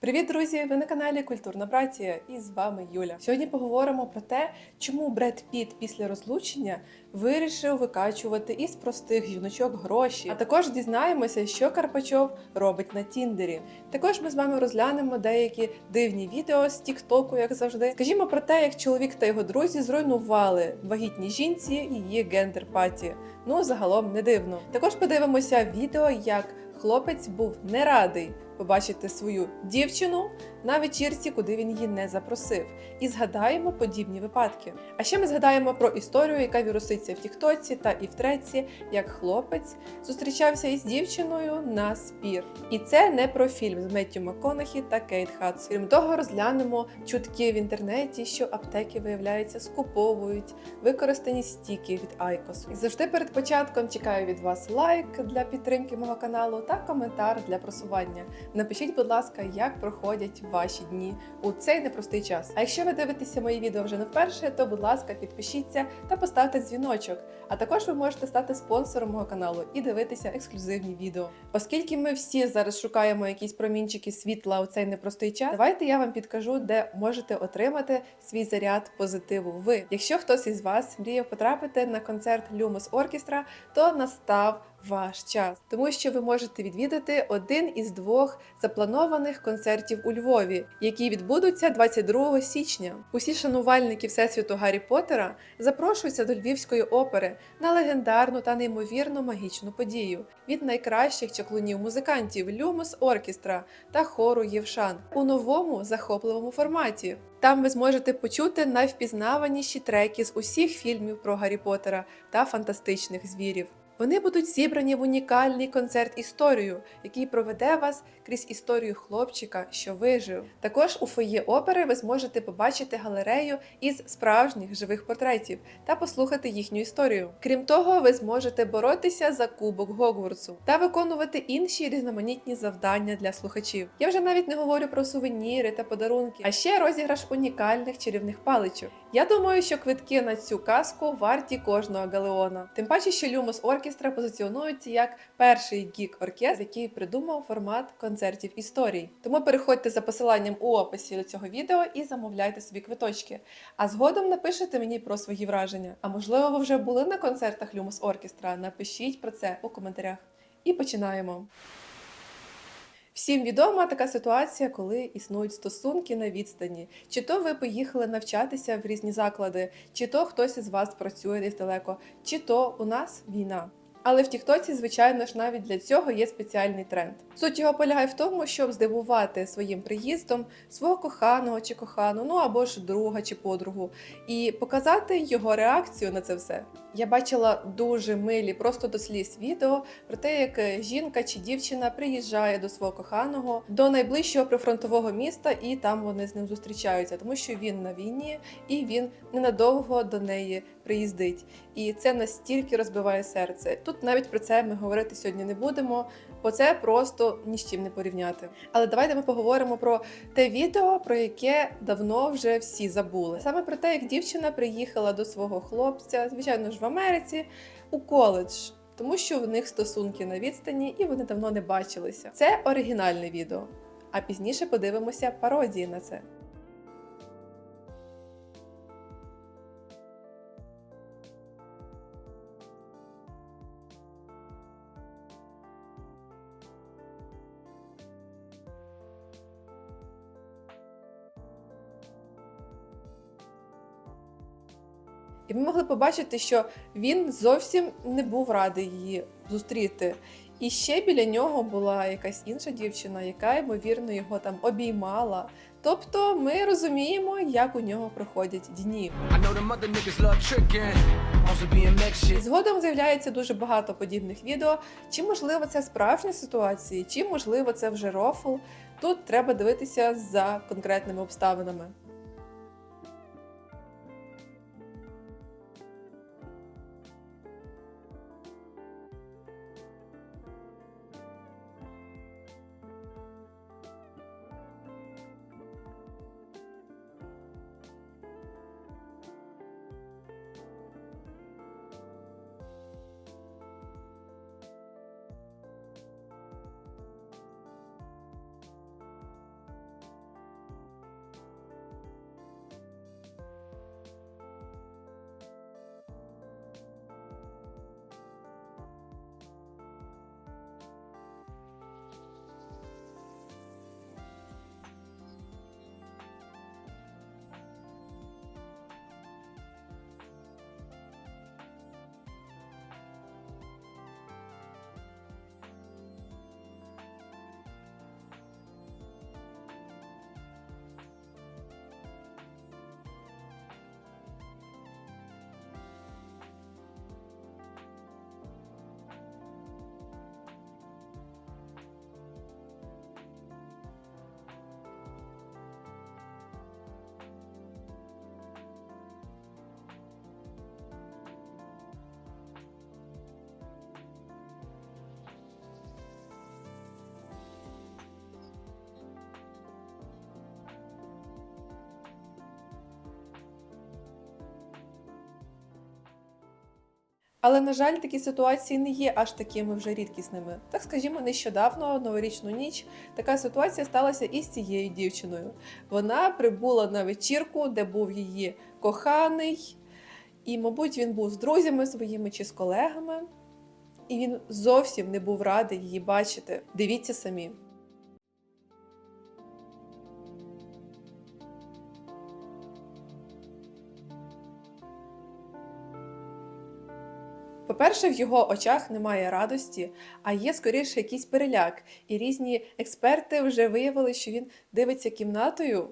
Привіт, друзі! Ви на каналі Культурна Братія і з вами Юля. Сьогодні поговоримо про те, чому Бред Піт після розлучення вирішив викачувати із простих жіночок гроші. А також дізнаємося, що Карпачов робить на Тіндері. Також ми з вами розглянемо деякі дивні відео з Тіктоку, як завжди. Скажімо про те, як чоловік та його друзі зруйнували вагітній жінці її гендер-паті. Ну загалом не дивно. Також подивимося відео, як хлопець був не радий побачити свою дівчину на вечірці, куди він її не запросив, і згадаємо подібні випадки. А ще ми згадаємо про історію, яка віруситься в Тіктоці та і в Треці, як хлопець зустрічався із дівчиною на спір. І це не про фільм з Меттю МакКонахі та Кейт Хадс. Крім того, розглянемо чутки в інтернеті, що аптеки виявляється скуповують використані стіки від Айкосу. Завжди перед початком чекаю від вас лайк для підтримки мого каналу та коментар для просування. Напишіть, будь ласка, як проходять ваші дні у цей непростий час. А якщо ви дивитеся мої відео вже не вперше, то будь ласка, підпишіться та поставте дзвіночок. А також ви можете стати спонсором мого каналу і дивитися ексклюзивні відео. Оскільки ми всі зараз шукаємо якісь промінчики світла у цей непростий час, давайте я вам підкажу, де можете отримати свій заряд позитиву. Ви, якщо хтось із вас мріяв потрапити на концерт Lumos Orchestra, то настав ваш час, тому що ви можете відвідати один із двох запланованих концертів у Львові, які відбудуться 22 січня. Усі шанувальники всесвіту Гаррі Поттера запрошуються до Львівської опери на легендарну та неймовірно магічну подію від найкращих чаклунів-музикантів Люмос Оркестра та хору Євшан у новому захопливому форматі. Там ви зможете почути найвпізнаваніші треки з усіх фільмів про Гаррі Поттера та фантастичних звірів. Вони будуть зібрані в унікальний концерт історію, який проведе вас крізь історію хлопчика, що вижив. Також у фоє опери ви зможете побачити галерею із справжніх живих портретів та послухати їхню історію. Крім того, ви зможете боротися за кубок Гогвартсу та виконувати інші різноманітні завдання для слухачів. Я вже навіть не говорю про сувеніри та подарунки, а ще розіграш унікальних чарівних паличок. Я думаю, що квитки на цю казку варті кожного галеона. Тим паче, що Люмос Оркестра позиціонується як перший гік-оркестр, який придумав формат концертів історій. Тому переходьте за посиланням у описі до цього відео і замовляйте собі квиточки. А згодом напишете мені про свої враження. А можливо, ви вже були на концертах Люмос Оркестра? Напишіть про це у коментарях. І починаємо. Всім відома така ситуація, коли існують стосунки на відстані. Чи то ви поїхали навчатися в різні заклади, чи то хтось із вас працює десь далеко, чи то у нас війна. Але в Тіктоці, звичайно ж, навіть для цього є спеціальний тренд. Суть його полягає в тому, щоб здивувати своїм приїздом свого коханого чи кохану, ну або ж друга чи подругу, і показати його реакцію на це все. Я бачила дуже милі, просто до сліз відео про те, як жінка чи дівчина приїжджає до свого коханого до найближчого прифронтового міста, і там вони з ним зустрічаються, тому що він на війні і він ненадовго до неї приїздить. І це настільки розбиває серце. Тут навіть про це ми говорити сьогодні не будемо, бо це просто ні з чим не порівняти. Але давайте ми поговоримо про те відео, про яке давно вже всі забули. Саме про те, як дівчина приїхала до свого хлопця, звичайно ж в Америці, у коледж. Тому що в них стосунки на відстані і вони давно не бачилися. Це оригінальне відео. А пізніше подивимося пародії на це. Ми могли побачити, що він зовсім не був радий її зустріти. І ще біля нього була якась інша дівчина, яка, ймовірно, його там обіймала. Тобто ми розуміємо, як у нього проходять дні. Згодом з'являється дуже багато подібних відео. Чи можливо це справжні ситуації, чи можливо це вже рофл. Тут треба дивитися за конкретними обставинами. Але на жаль, такі ситуації не є аж такими вже рідкісними. Так скажімо, нещодавно, новорічну ніч, така ситуація сталася і з цією дівчиною. Вона прибула на вечірку, де був її коханий, і, мабуть, він був з друзями своїми чи з колегами. І він зовсім не був радий її бачити. Дивіться самі. По-перше, в його очах немає радості, а є скоріше якийсь переляк. І різні експерти вже виявили, що він дивиться кімнатою,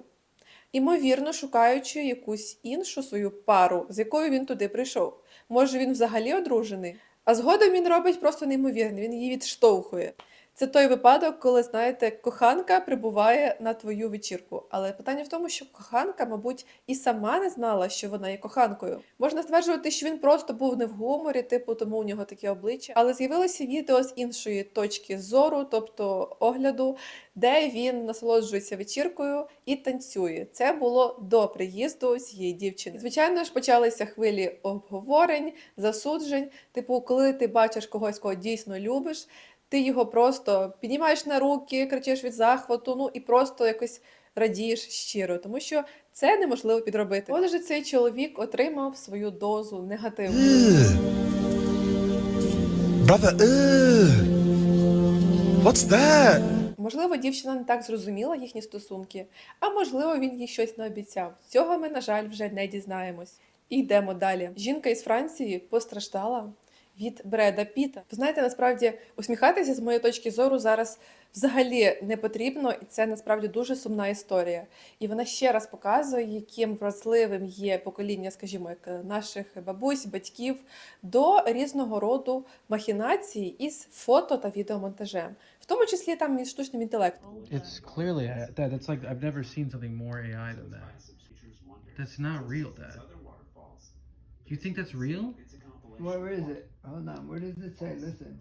імовірно, шукаючи якусь іншу свою пару, з якою він туди прийшов. Може, він взагалі одружений? А згодом він робить просто неймовірне, він її відштовхує. Це той випадок, коли, знаєте, коханка прибуває на твою вечірку. Але питання в тому, що коханка, мабуть, і сама не знала, що вона є коханкою. Можна стверджувати, що він просто був не в гуморі, типу, тому у нього таке обличчя. Але з'явилося відео з іншої точки зору, тобто огляду, де він насолоджується вечіркою і танцює. Це було до приїзду цієї дівчини. Звичайно ж, почалися хвилі обговорень, засуджень. Типу, коли ти бачиш когось, кого дійсно любиш, ти його просто піднімаєш на руки, кричиш від захвату, ну і просто якось радієш щиро, тому що це неможливо підробити. Отже, цей чоловік отримав свою дозу негативу. Ugh. Brother. What's that? Можливо, дівчина не так зрозуміла їхні стосунки, а можливо, він їй щось наобіцяв. Цього ми, на жаль, вже не дізнаємось. І йдемо далі. Жінка із Франції постраждала від Бреда Піта. Ви знаєте, насправді усміхатися з моєї точки зору зараз взагалі не потрібно, і це насправді дуже сумна історія. І вона ще раз показує, яким вразливим є покоління, скажімо, як наших бабусь, батьків до різного роду махінацій із фото та відеомонтажем, в тому числі там із штучним інтелектом. It's clearly a- that. That's like I've never seen something more AI than that. That's not real, Dad. You think that's real? Where is it? Hold on. Where does it say? Listen.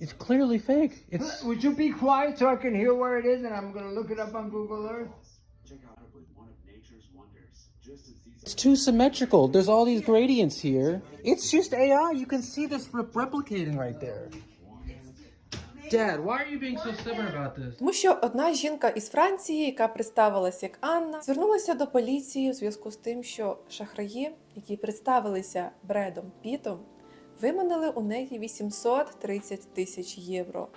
It's clearly fake. It's Would you be quiet so I can hear where it is and I'm going to look it up on Google Earth? it's too symmetrical. There's all these gradients here. It's just AI. You can see this re- replicating right there. Dad, why are you being so stubborn about this? Тому що одна жінка із Франції, яка представилася як Анна, звернулася до поліції у зв'язку з тим, що шахраї, які представилися Бредом Пітом, виманили у неї 830 тисяч євро.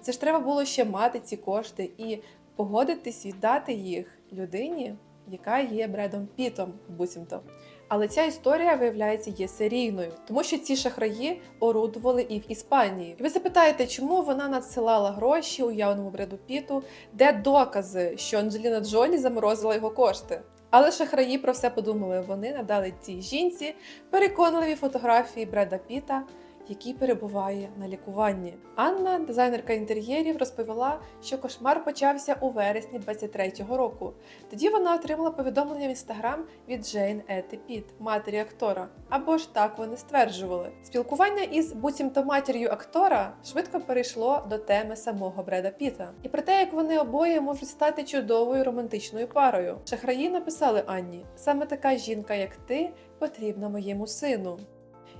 Це ж треба було ще мати ці кошти і погодитись віддати їх людині, яка є Бредом Пітом, буцімто. Але ця історія, виявляється, є серійною, тому що ці шахраї орудували і в Іспанії. І ви запитаєте, чому вона надсилала гроші уявному Бреду Піту, де докази, що Анджеліна Джолі заморозила його кошти. Але шахраї про все подумали. Вони надали цій жінці переконливі фотографії Бреда Піта, який перебуває на лікуванні. Анна, дизайнерка інтер'єрів, розповіла, що кошмар почався у вересні 23-го року. Тоді вона отримала повідомлення в інстаграм від Джейн Ети Піт, матері актора. Або ж так вони стверджували. Спілкування із буцімто матір'ю актора швидко перейшло до теми самого Бреда Піта. І про те, як вони обоє можуть стати чудовою романтичною парою. Шахраї написали Анні: саме така жінка, як ти, потрібна моєму сину.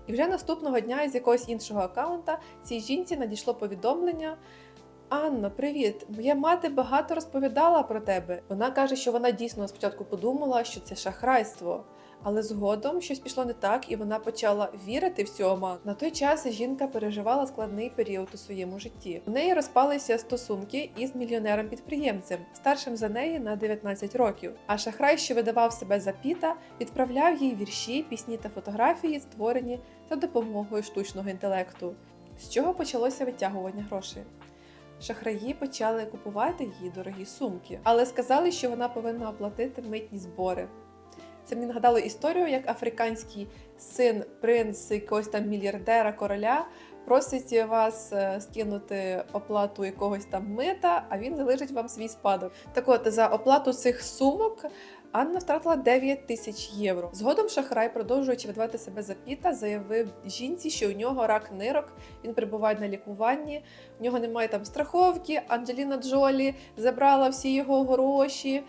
І вже наступного дня із якогось іншого аккаунта цій жінці надійшло повідомлення. Анна, привіт! Моя мати багато розповідала про тебе. Вона каже, що вона дійсно спочатку подумала, що це шахрайство. Але згодом щось пішло не так, і вона почала вірити в цю. На той час жінка переживала складний період у своєму житті. У неї розпалися стосунки із мільйонером-підприємцем, старшим за неї на 19 років. А шахрай, що видавав себе за піта, відправляв їй вірші, пісні та фотографії, створені за допомогою штучного інтелекту. З чого почалося витягування грошей? Шахраї почали купувати її дорогі сумки, але сказали, що вона повинна оплатити митні збори. Це мені нагадало історію, як африканський син, принц якогось там мільярдера, короля просить вас е, скинути оплату якогось там мита, а він залишить вам свій спадок. Так от, за оплату цих сумок Анна втратила 9 тисяч євро. Згодом шахрай, продовжуючи видавати себе за піта, заявив жінці, що у нього рак нирок, він перебуває на лікуванні, у нього немає там страховки. Анджеліна Джолі забрала всі його гроші.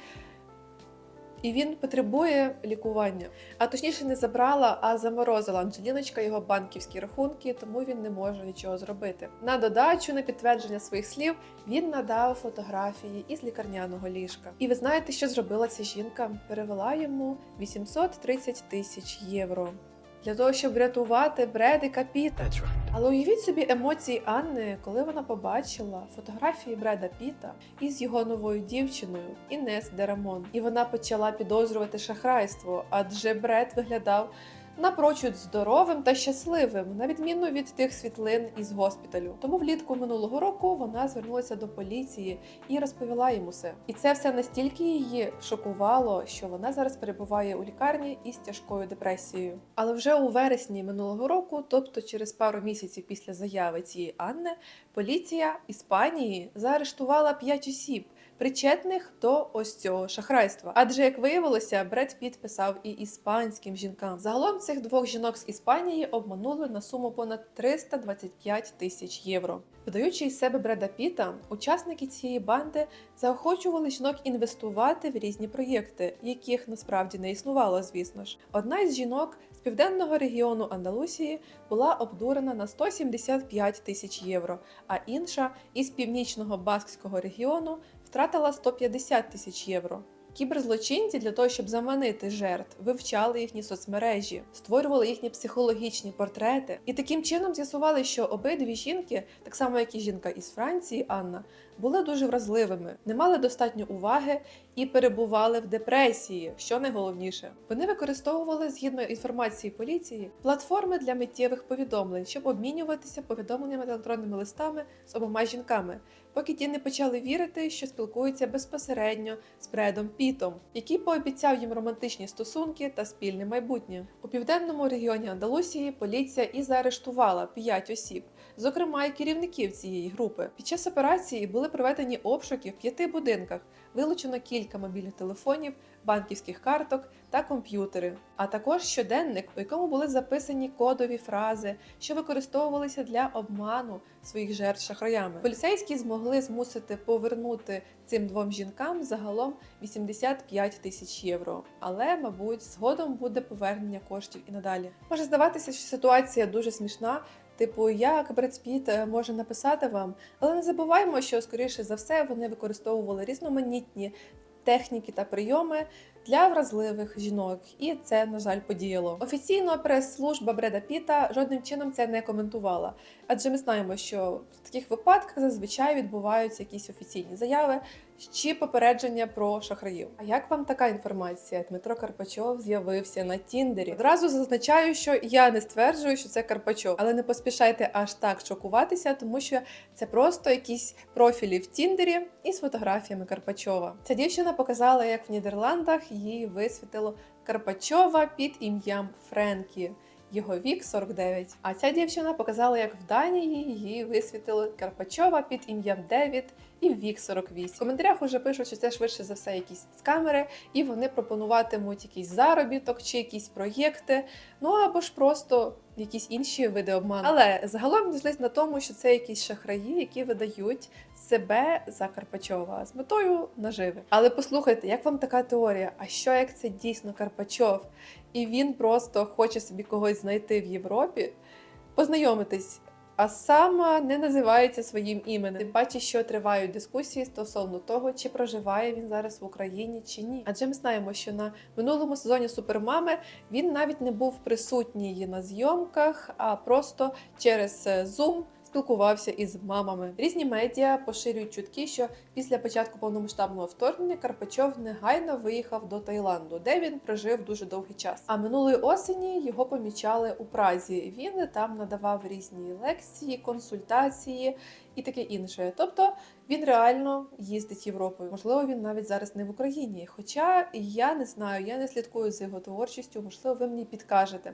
І він потребує лікування. А точніше, не забрала, а заморозила Анджеліночка його банківські рахунки, тому він не може нічого зробити. На додачу, на підтвердження своїх слів, він надав фотографії із лікарняного ліжка. І ви знаєте, що зробила ця жінка? Перевела йому 830 тисяч євро. Для того, щоб врятувати Бредика Піта. Але уявіть собі емоції Анни, коли вона побачила фотографії Бреда Піта із його новою дівчиною Інес Дерамон. І вона почала підозрювати шахрайство, адже Бред виглядав напрочуд здоровим та щасливим, на відміну від тих світлин із госпіталю. Тому влітку минулого року вона звернулася до поліції і розповіла йому все. І це все настільки її шокувало, що вона зараз перебуває у лікарні із тяжкою депресією. Але вже у вересні минулого року, тобто через пару місяців після заяви цієї Анни, поліція Іспанії заарештувала 5 осіб. Причетних до ось цього шахрайства, адже як виявилося, Бред Піт писав і іспанським жінкам. Загалом цих двох жінок з Іспанії обманули на суму понад 325 тисяч євро. Видаючи із себе Бреда Піта, учасники цієї банди заохочували жінок інвестувати в різні проєкти, яких насправді не існувало, звісно ж. Одна із жінок з південного регіону Андалусії була обдурена на 175 тисяч євро, а інша із північного баскського регіону втратила 150 тисяч євро. Кіберзлочинці для того, щоб заманити жертв, вивчали їхні соцмережі, створювали їхні психологічні портрети, і таким чином з'ясували, що обидві жінки, так само як і жінка із Франції, Анна, були дуже вразливими, не мали достатньо уваги і перебували в депресії, що найголовніше. Вони використовували згідно інформації поліції платформи для миттєвих повідомлень, щоб обмінюватися повідомленнями та електронними листами з обома жінками, поки ті не почали вірити, що спілкуються безпосередньо з Бредом Пітом, який пообіцяв їм романтичні стосунки та спільне майбутнє. У південному регіоні Андалусії поліція і заарештувала 5 осіб, зокрема і керівників цієї групи. Під час операції були проведені обшуки в п'яти будинках, вилучено кілька мобільних телефонів, банківських карток та комп'ютери, а також щоденник, у якому були записані кодові фрази, що використовувалися для обману своїх жертв шахраями. Поліцейські змогли змусити повернути цим двом жінкам загалом 85 тисяч євро. Але, мабуть, згодом буде повернення коштів і надалі. Може здаватися, що ситуація дуже смішна. Типу, як Бред Піт е, може написати вам, але не забуваймо, що скоріше за все вони використовували різноманітні техніки та прийоми для вразливих жінок, і це, на жаль, подіяло. Офіційно прес-служба Бреда Піта жодним чином це не коментувала, адже ми знаємо, що в таких випадках зазвичай відбуваються якісь офіційні заяви чи попередження про шахраїв. А як вам така інформація? Дмитро Карпачов з'явився на Тіндері. Одразу зазначаю, що я не стверджую, що це Карпачов, але не поспішайте аж так шокуватися, тому що це просто якісь профілі в Тіндері із фотографіями Карпачова. Ця дівчина показала, як в Нідерландах її висвітило Карпачова під ім'ям Френкі. Його вік 49. А ця дівчина показала, як в Данії її висвітили Карпачова під ім'ям Девід і вік 48. В коментарях уже пишуть, що це швидше за все якісь скамери, і вони пропонуватимуть якийсь заробіток чи якісь проєкти, ну або ж просто якісь інші види обману. Але загалом дійшлись на тому, що це якісь шахраї, які видають себе за Карпачова з метою наживи. Але послухайте, як вам така теорія? А що як це дійсно Карпачов? І він просто хоче собі когось знайти в Європі, познайомитись. А сам не називається своїм іменем. Паче, що тривають дискусії стосовно того, чи проживає він зараз в Україні чи ні. Адже ми знаємо, що на минулому сезоні Супермами він навіть не був присутній на зйомках, а просто через е, Zoom спілкувався із мамами. Різні медіа поширюють чутки, що після початку повномасштабного вторгнення Карпачов негайно виїхав до Таїланду, де він прожив дуже довгий час. А минулої осені його помічали у Празі. Він там надавав різні лекції, консультації і таке інше. Тобто він реально їздить Європою. Можливо, він навіть зараз не в Україні. Хоча я не знаю, я не слідкую за його творчістю. Можливо, ви мені підкажете.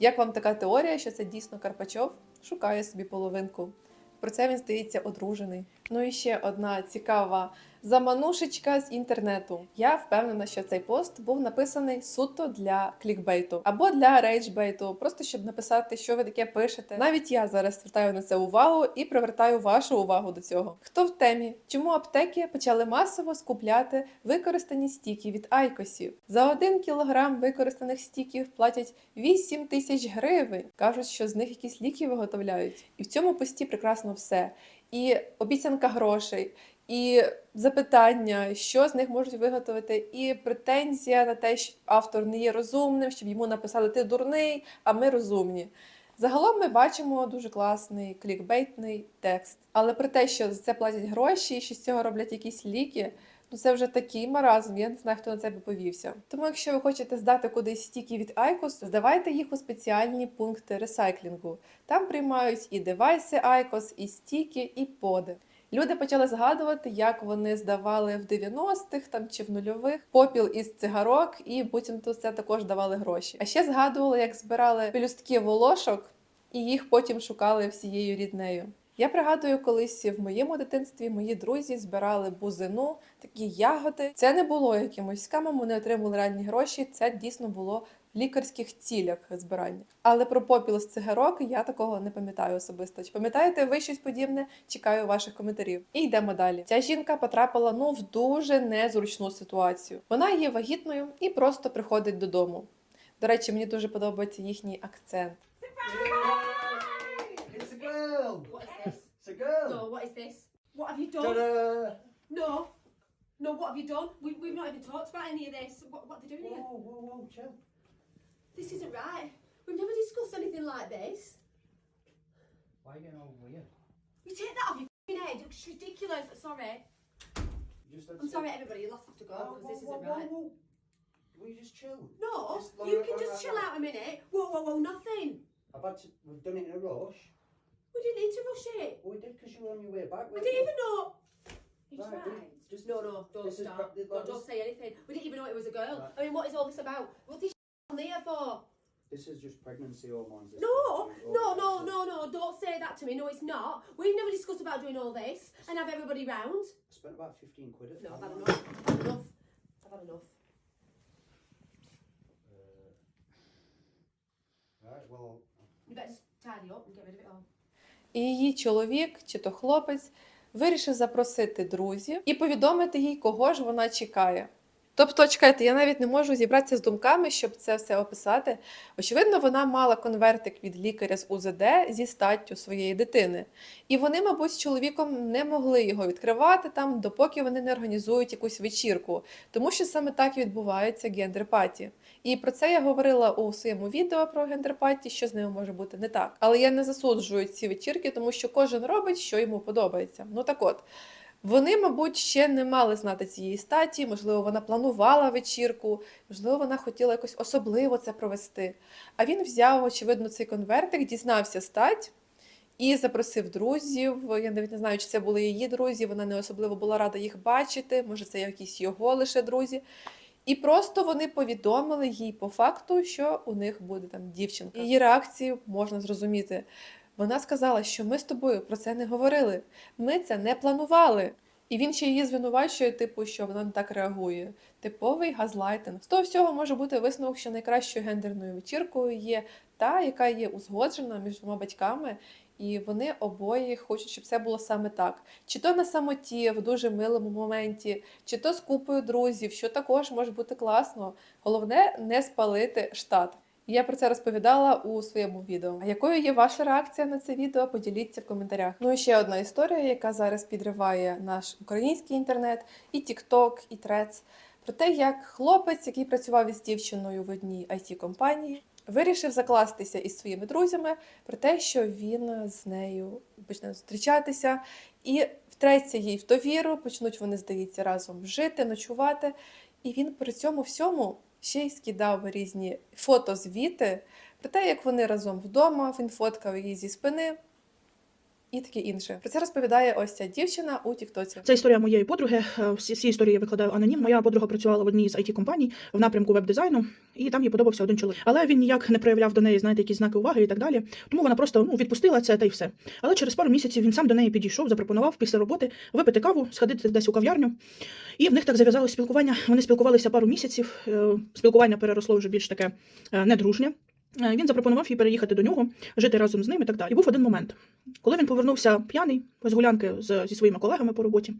Як вам така теорія, що це дійсно Карпачов шукає собі половинку? Про це він здається одружений. Ну і ще одна цікава Заманушечка з інтернету. Я впевнена, що цей пост був написаний суто для клікбейту або для рейджбейту, просто щоб написати, що ви таке пишете. Навіть я зараз звертаю на це увагу і привертаю вашу увагу до цього. Хто в темі? Чому аптеки почали масово скупляти використані стіки від айкосів? За один кілограм використаних стіків платять 8 тисяч гривень. кажуть, що з них якісь ліки виготовляють. І в цьому пості прекрасно все. І обіцянка грошей, і запитання, що з них можуть виготовити, і претензія на те, що автор не є розумним, щоб йому написали ти дурний, а ми розумні. Загалом ми бачимо дуже класний клікбейтний текст. Але про те, що за це платять гроші, і що з цього роблять якісь ліки, ну це вже такий маразм. Я не знаю, хто на це би повівся. Тому, якщо ви хочете здати кудись стіки від IQOS, здавайте їх у спеціальні пункти ресайклінгу. Там приймають і девайси IQOS, і стіки, і поди. Люди почали згадувати, як вони здавали в 90-х там чи в нульових попіл із цигарок, і буцімто це також давали гроші. А ще згадували, як збирали пелюстки волошок, і їх потім шукали всією ріднею. Я пригадую, колись в моєму дитинстві мої друзі збирали бузину, такі ягоди. Це не було якимось скамом, вони отримали реальні гроші. Це дійсно було лікарських цілях збирання. Але про попіл з цигарок я такого не пам'ятаю особисто. Чи пам'ятаєте ви щось подібне? Чекаю ваших коментарів. І йдемо далі. Ця жінка потрапила ну в дуже незручну ситуацію. Вона є вагітною і просто приходить додому. До речі, мені дуже подобається їхній акцент. It's a girl. What is this? It's a girl. No, what is this? What have you done? No. No, what have you done? We, we've not even talked about any of this. What, what are they doing here? Whoa, whoa, whoa, chill. This isn't right. We've never discussed anything like this. Why are you getting all weird? You take that off your f***ing head. It's ridiculous. Sorry. You just I'm sorry, everybody. You'll have to go Whoa, because this isn't whoa, right. whoa. Will you just chill? No, Just lie you can right, just right, chill right. out a minute. Whoa, whoa, whoa, nothing. I've had to, we've done it in a rush. We didn't need to rush it. Well, we did because you were on your way back. We didn't you? even know. He's Right, right. just- no, no, don't this is start. No, don't say anything. We didn't even know it was a girl. Right. I mean, what is all this about? What this for? This is just pregnancy hormones. No, no, no, no, no, don't say that to me. No, it's not. We've never discussed about doing all this and have everybody round. I spent about 15 quid at No, I've had enough. I've had enough. I've had enough. You better just tidy up and get rid of it all. І її чоловік чи то хлопець вирішив запросити друзів і повідомити їй, кого ж вона чекає. Тобто, чекайте, я навіть не можу зібратися з думками, щоб це все описати. Очевидно, вона мала конвертик від лікаря з УЗД зі статтю своєї дитини. І вони, мабуть, з чоловіком не могли його відкривати там, допоки вони не організують якусь вечірку, тому що саме так і відбувається гендер-паті. І про це я говорила у своєму відео про гендер-паті, що з ними може бути не так. Але я не засуджую ці вечірки, тому що кожен робить, що йому подобається. Ну так от. Вони, мабуть, ще не мали знати цієї статі, можливо, вона планувала вечірку, можливо, вона хотіла якось особливо це провести. А він взяв, очевидно, цей конвертик, дізнався стать і запросив друзів. Я навіть не знаю, чи це були її друзі, вона не особливо була рада їх бачити, може, це якісь його лише друзі. І просто вони повідомили їй по факту, що у них буде там дівчинка. Її реакцію можна зрозуміти. Вона сказала, що ми з тобою про це не говорили, ми це не планували. І він ще її звинувачує, типу, що вона не так реагує. Типовий газлайтинг. З того всього може бути висновок, що найкращою гендерною вечіркою є та, яка є узгоджена між двома батьками, і вони обоє хочуть, щоб все було саме так. Чи то на самоті, в дуже милому моменті, чи то з купою друзів, що також може бути класно. Головне не спалити штат. Я про це розповідала у своєму відео. А якою є ваша реакція на це відео? Поділіться в коментарях. Ну і ще одна історія, яка зараз підриває наш український інтернет, і TikTok, і Threads, про те, як хлопець, який працював із дівчиною в одній it компанії вирішив закластися із своїми друзями про те, що він з нею почне зустрічатися і втреться їй в довіру, почнуть вони, здається, разом жити, ночувати. І він при цьому всьому ще й скидав різні фотозвіти про те, як вони разом вдома, він фоткав її зі спини. І таке інше. Про це розповідає ось ця дівчина у Тіктоці. Це історія моєї подруги. Е, Всі, всі історії я викладаю анонім. Моя подруга працювала в одній з it компаній в напрямку веб-дизайну, і там їй подобався один чоловік. Але він ніяк не проявляв до неї, знаєте, якісь знаки уваги і так далі. Тому вона просто ну відпустила це та й все. Але через пару місяців він сам до неї підійшов, запропонував після роботи випити каву, сходити десь у кав'ярню. І в них так зав'язалось спілкування. Вони спілкувалися пару місяців. Е, Спілкування переросло вже більш таке е, недружнє. Е, Він запропонував їй переїхати до нього, жити разом з ним і так далі. І був один момент, коли він повернувся п'яний з гулянки з, зі своїми колегами по роботі.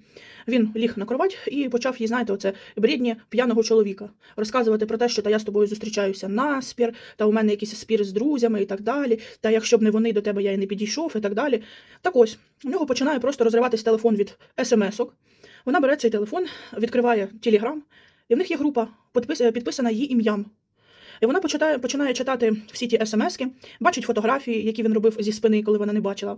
Він ліг на кровать і почав їй, знаєте, оце брідні п'яного чоловіка розказувати про те, що та я з тобою зустрічаюся наспір, та у мене якісь спір з друзями і так далі. Та якщо б не вони до тебе, я і не підійшов, і так далі. Так ось у нього починає просто розриватись телефон від смс-ок. Вона бере цей телефон, відкриває Телеграм, і в них є група, підписана її ім'ям. І вона починає, починає читати всі ті смски, бачить фотографії, які він робив зі спини, коли вона не бачила.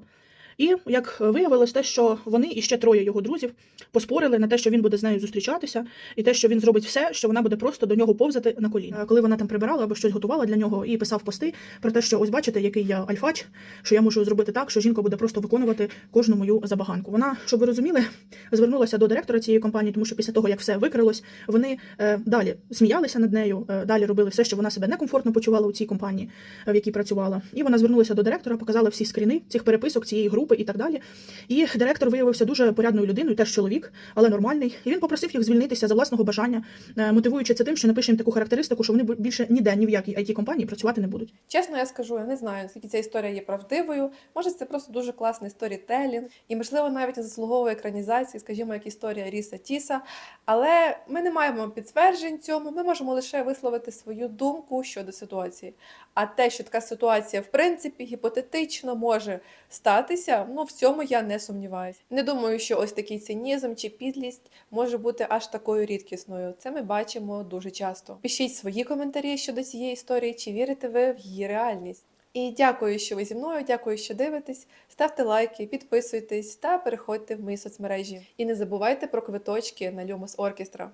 І як виявилось, те, що вони і ще троє його друзів поспорили на те, що він буде з нею зустрічатися, і те, що він зробить все, що вона буде просто до нього повзати на коліна. Коли вона там прибирала або щось готувала для нього і писав пости про те, що ось бачите, який я альфач, що я можу зробити так, що жінка буде просто виконувати кожну мою забаганку. Вона, щоб ви розуміли, звернулася до директора цієї компанії, тому що після того, як все викрилось, вони е, далі сміялися над нею, е, далі робили все, що вона себе некомфортно почувала у цій компанії, в якій працювала. І вона звернулася до директора, показала всі скріни цих переписок цієї групи і так далі. І директор виявився дуже порядною людиною, теж чоловік, але нормальний. І він попросив їх звільнитися за власного бажання, е, мотивуючи це тим, що напише їм таку характеристику, що вони більше ніде, ні в якій it компанії працювати не будуть. Чесно, я скажу, я не знаю, наскільки ця історія є правдивою. Може, це просто дуже класний сторітелінг, і можливо навіть заслуговує екранізації, скажімо, як історія Ріса Тіса. Але ми не маємо підтверджень цьому. Ми можемо лише висловити свою думку щодо ситуації. А те, що така ситуація в принципі гіпотетично може статися, ну в цьому я не сумніваюся. Не думаю, що ось такий цинізм чи підлість може бути аж такою рідкісною. Це ми бачимо дуже часто. Пишіть свої коментарі щодо цієї історії, чи вірите ви в її реальність. І дякую, що ви зі мною. Дякую, що дивитесь. Ставте лайки, підписуйтесь та переходьте в мої соцмережі. І не забувайте про квиточки на Люмос Оркестра.